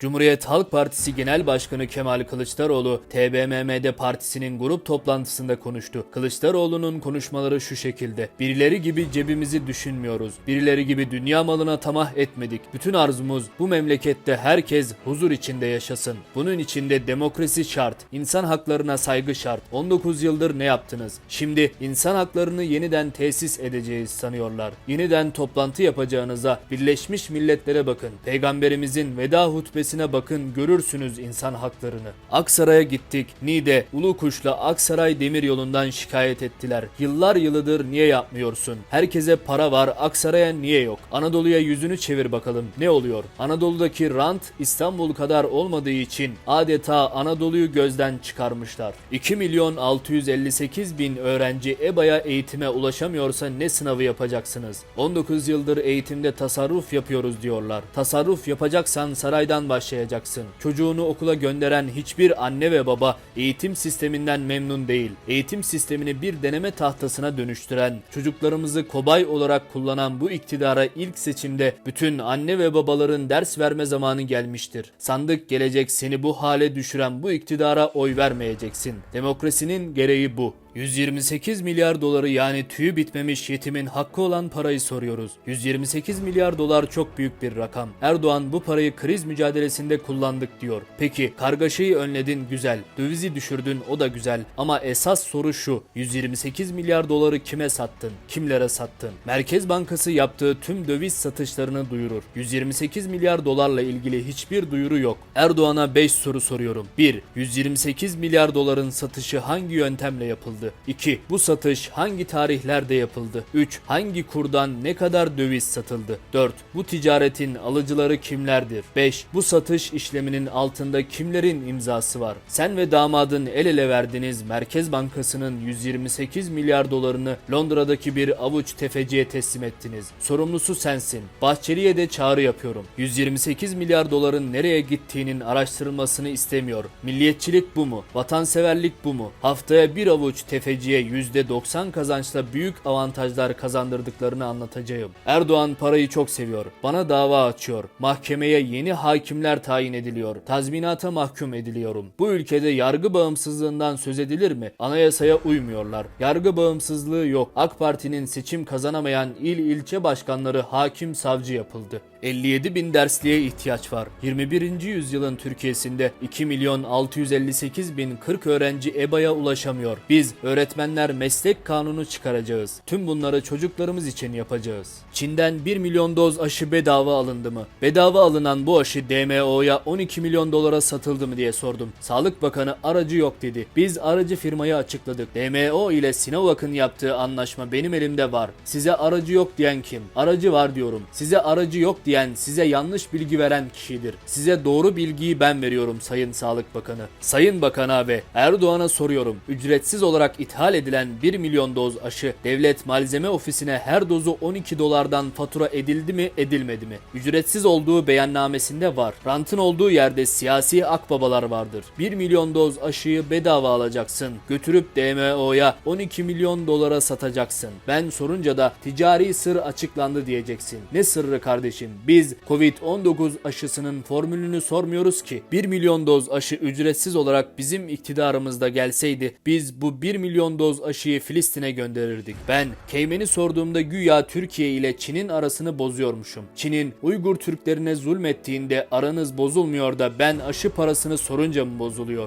Cumhuriyet Halk Partisi Genel Başkanı Kemal Kılıçdaroğlu, TBMM'de partisinin grup toplantısında konuştu. Kılıçdaroğlu'nun konuşmaları şu şekilde. Birileri gibi cebimizi düşünmüyoruz. Birileri gibi dünya malına tamah etmedik. Bütün arzumuz bu memlekette herkes huzur içinde yaşasın. Bunun içinde demokrasi şart. İnsan haklarına saygı şart. 19 yıldır ne yaptınız? Şimdi insan haklarını yeniden tesis edeceğiz sanıyorlar. Yeniden toplantı yapacağınıza Birleşmiş Milletler'e bakın. Peygamberimizin veda hutbesine bakın görürsünüz insan haklarını. Aksaray'a gittik. Niğde, Ulukuş'la Aksaray Demiryolu'ndan şikayet ettiler. Yıllar yılıdır niye yapmıyorsun? Herkese para var, Aksaray'a niye yok? Anadolu'ya yüzünü çevir bakalım. Ne oluyor? Anadolu'daki rant İstanbul kadar olmadığı için adeta Anadolu'yu gözden çıkarmışlar. 2 milyon 658 bin öğrenci EBA'ya eğitime ulaşamıyorsa ne sınavı yapacaksınız? 19 yıldır eğitimde tasarruf yapıyoruz diyorlar. Tasarruf yapacaksan saraydan başlayacaksın. Çocuğunu okula gönderen hiçbir anne ve baba eğitim sisteminden memnun değil. Eğitim sistemini bir deneme tahtasına dönüştüren, çocuklarımızı kobay olarak kullanan bu iktidara ilk seçimde bütün anne ve babaların ders verme zamanı gelmiştir. Sandık gelecek seni bu hale düşüren bu iktidara oy vermeyeceksin. Demokrasinin gereği bu. 128 milyar doları yani tüyü bitmemiş yetimin hakkı olan parayı soruyoruz. 128 milyar dolar çok büyük bir rakam. Erdoğan bu parayı kriz mücadelesinde kullandık diyor. Peki kargaşayı önledin güzel. Dövizi düşürdün o da güzel. Ama esas soru şu. 128 milyar doları kime sattın? Kimlere sattın? Merkez Bankası yaptığı tüm döviz satışlarını duyurur. 128 milyar dolarla ilgili hiçbir duyuru yok. Erdoğan'a 5 soru soruyorum. 1. 128 milyar doların satışı hangi yöntemle yapıldı? 2. Bu satış hangi tarihlerde yapıldı? 3. Hangi kurdan ne kadar döviz satıldı? 4. Bu ticaretin alıcıları kimlerdir? 5. Bu satış işleminin altında kimlerin imzası var? Sen ve damadın el ele verdiğiniz Merkez Bankası'nın 128 milyar dolarını Londra'daki bir avuç tefeciye teslim ettiniz. Sorumlusu sensin. Bahçeli'ye de çağrı yapıyorum. 128 milyar doların nereye gittiğinin araştırılmasını istemiyor. Milliyetçilik bu mu? Vatanseverlik bu mu? Haftaya bir avuç tefeciye %90 kazançla büyük avantajlar kazandırdıklarını anlatacağım. Erdoğan parayı çok seviyor. Bana dava açıyor. Mahkemeye yeni hakimler tayin ediliyor. Tazminata mahkum ediliyorum. Bu ülkede yargı bağımsızlığından söz edilir mi? Anayasaya uymuyorlar. Yargı bağımsızlığı yok. AK Parti'nin seçim kazanamayan il ilçe başkanları hakim savcı yapıldı. 57 bin dersliğe ihtiyaç var. 21. yüzyılın Türkiye'sinde 2 milyon 658 bin 40 öğrenci EBA'ya ulaşamıyor. Biz öğretmenler meslek kanunu çıkaracağız. Tüm bunları çocuklarımız için yapacağız. Çin'den 1 milyon doz aşı bedava alındı mı? Bedava alınan bu aşı DMO'ya 12 milyon dolara satıldı mı diye sordum. Sağlık Bakanı aracı yok dedi. Biz aracı firmayı açıkladık. DMO ile Sinovac'ın yaptığı anlaşma benim elimde var. Size aracı yok diyen kim? Aracı var diyorum. Size aracı yok diyen size yanlış bilgi veren kişidir. Size doğru bilgiyi ben veriyorum Sayın Sağlık Bakanı. Sayın Bakan'a ve Erdoğan'a soruyorum. Ücretsiz olarak ithal edilen 1 milyon doz aşı devlet malzeme ofisine her dozu 12 dolardan fatura edildi mi edilmedi mi? Ücretsiz olduğu beyannamesinde var. Rantın olduğu yerde siyasi akbabalar vardır. 1 milyon doz aşıyı bedava alacaksın. Götürüp DMO'ya 12 milyon dolara satacaksın. Ben sorunca da ticari sır açıklandı diyeceksin. Ne sırrı kardeşim? Biz Covid-19 aşısının formülünü sormuyoruz ki. 1 milyon doz aşı ücretsiz olarak bizim iktidarımızda gelseydi biz bu 1 milyon doz aşıyı Filistin'e gönderirdik. Ben Keymen'i sorduğumda güya Türkiye ile Çin'in arasını bozuyormuşum. Çin'in Uygur Türklerine zulmettiğinde aranız bozulmuyor da ben aşı parasını sorunca mı bozuluyor?